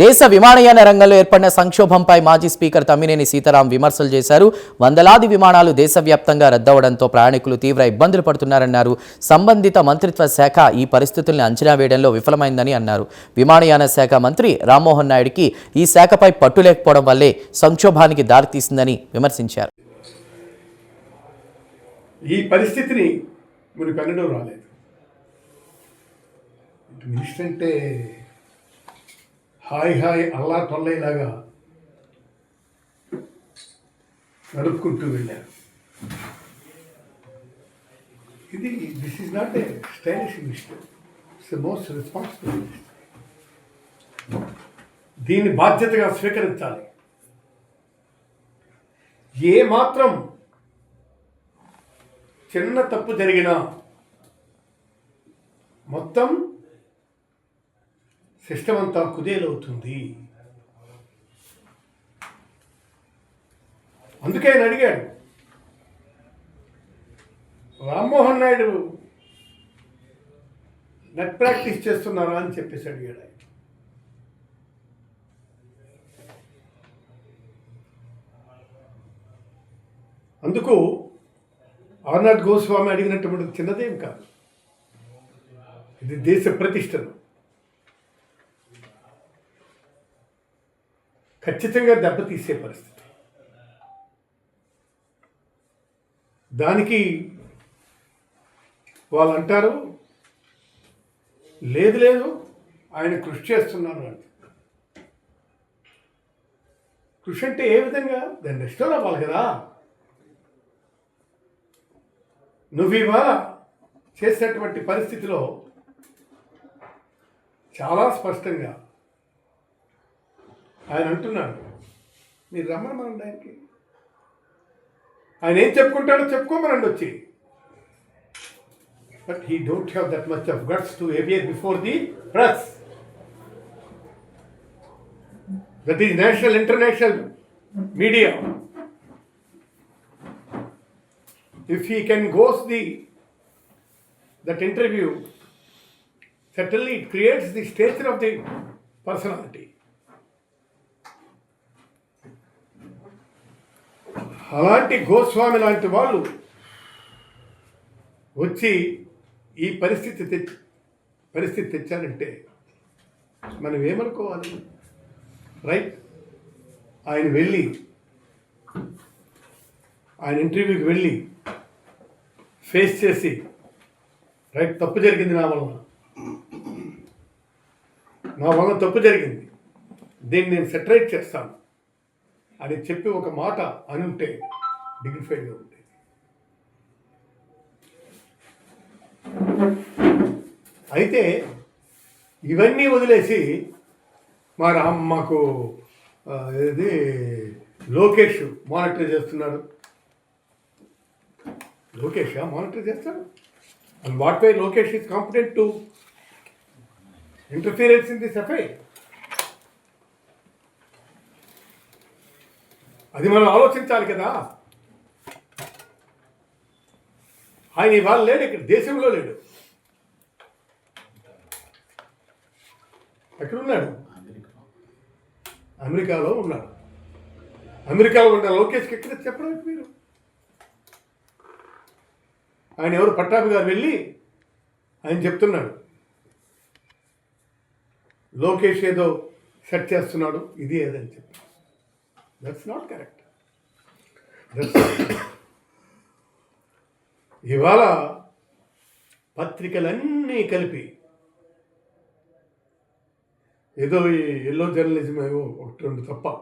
దేశ విమానయాన రంగంలో ఏర్పడిన సంక్షోభంపై మాజీ స్పీకర్ తమ్మినేని సీతారాం విమర్శలు చేశారు. వందలాది విమానాలు దేశవ్యాప్తంగా రద్దవడంతో ప్రయాణికులు తీవ్ర ఇబ్బందులు పడుతున్నారన్నారు. సంబంధిత మంత్రిత్వ శాఖ ఈ పరిస్థితుల్ని అంచనా వేయడంలో విఫలమైందని అన్నారు. విమానయాన శాఖ మంత్రి రామ్మోహన్ నాయుడికి ఈ శాఖపై పట్టు లేకపోవడం వల్లే సంక్షోభానికి దారితీసిందని విమర్శించారు. ఈ పరిస్థితిని రాలేదు మినిస్టర్ అంటే హాయ్ హాయ్ అల్లా తొల్లైలాగా నడుపుకుంటూ వెళ్ళారు. ఇది this is not a stylish minister it's most responsible minister దీన్ని బాధ్యతగా స్వీకరించాలి. ఏ మాత్రం చిన్న తప్పు జరిగినా మొత్తం సిస్టమ్ అంతా కుదేలవుతుంది అందుకే ఆయన అడిగాడు రామ్మోహన్ నాయుడు నెట్ ప్రాక్టీస్ చేస్తున్నారా అని చెప్పేసి అడిగాడు ఆయన. అందుకు ఆర్నాథ్ గోస్వామి అడిగినటువంటి చిన్నదేం కాదు. ఇది దేశ ప్రతిష్టను. ఖచ్చితంగా దెబ్బతీసే పరిస్థితి. దానికి వాళ్ళు అంటారు లేదు లేదు ఆయన కృషి చేస్తున్నారు అంటే. కృషి అంటే ఏ విధంగా? దాన్ని రెస్టోర్ అవ్వాలి కదా. నువ్వు ఇవాళ చేసేటువంటి పరిస్థితిలో చాలా స్పష్టంగా ఆయన అంటున్నాడు మీరు రమ్మనమనండి ఆయనకి. ఆయన ఏం చెప్పుకుంటాడో చెప్పుకోమనండి వచ్చి. But he don't have that much of guts to appear before the press that is national international media if he can ghost the that interview certainly it creates the stature of the personality. అలాంటి గోస్వామి లాంటి వాళ్ళు వచ్చి ఈ పరిస్థితి తెచ్చి పరిస్థితి తెచ్చారంటే మనం ఏమనుకోవాలి? రైట్ ఆయన వెళ్ళి ఆయన ఇంటర్వ్యూకి వెళ్ళి ఫేస్ చేసి రైట్ తప్పు జరిగింది నా వలన. నా వలన తప్పు జరిగింది. దీన్ని నేను సెటరేట్ చేస్తాను. అని చెప్పి ఒక మాట అని ఉంటే డిగ్నిఫైడ్గా ఉండేది. అయితే ఇవన్నీ వదిలేసి మా రామ్ మాకు ఇది లోకేష్ మానిటర్ చేస్తున్నాడు. లోకేష్? మానిటర్ చేస్తాడు? And what why Lokesh is competent to interference in this affair అది మనం ఆలోచించాలి కదా. ఆయన ఇవాళ లేడు ఇక్కడ దేశంలో లేడు. ఎక్కడున్నాడు? అమెరికాలో ఉన్నాడు. అమెరికాలో ఉన్న లోకేష్కి ఎక్కడ చెప్పడం మీరు ఆయన ఎవరు? పట్టాభి గారు వెళ్ళి ఆయన చెప్తున్నాడు. లోకేష్ ఏదో సెట్ చేస్తున్నాడు ఇది ఏదని చెప్పి. దట్స్ నాట్ కరెక్ట్ ఇవాళ పత్రికలన్నీ కలిపి ఏదో ఈ ఎల్లో జర్నలిజం ఏవో ఒకటి రెండు తప్ప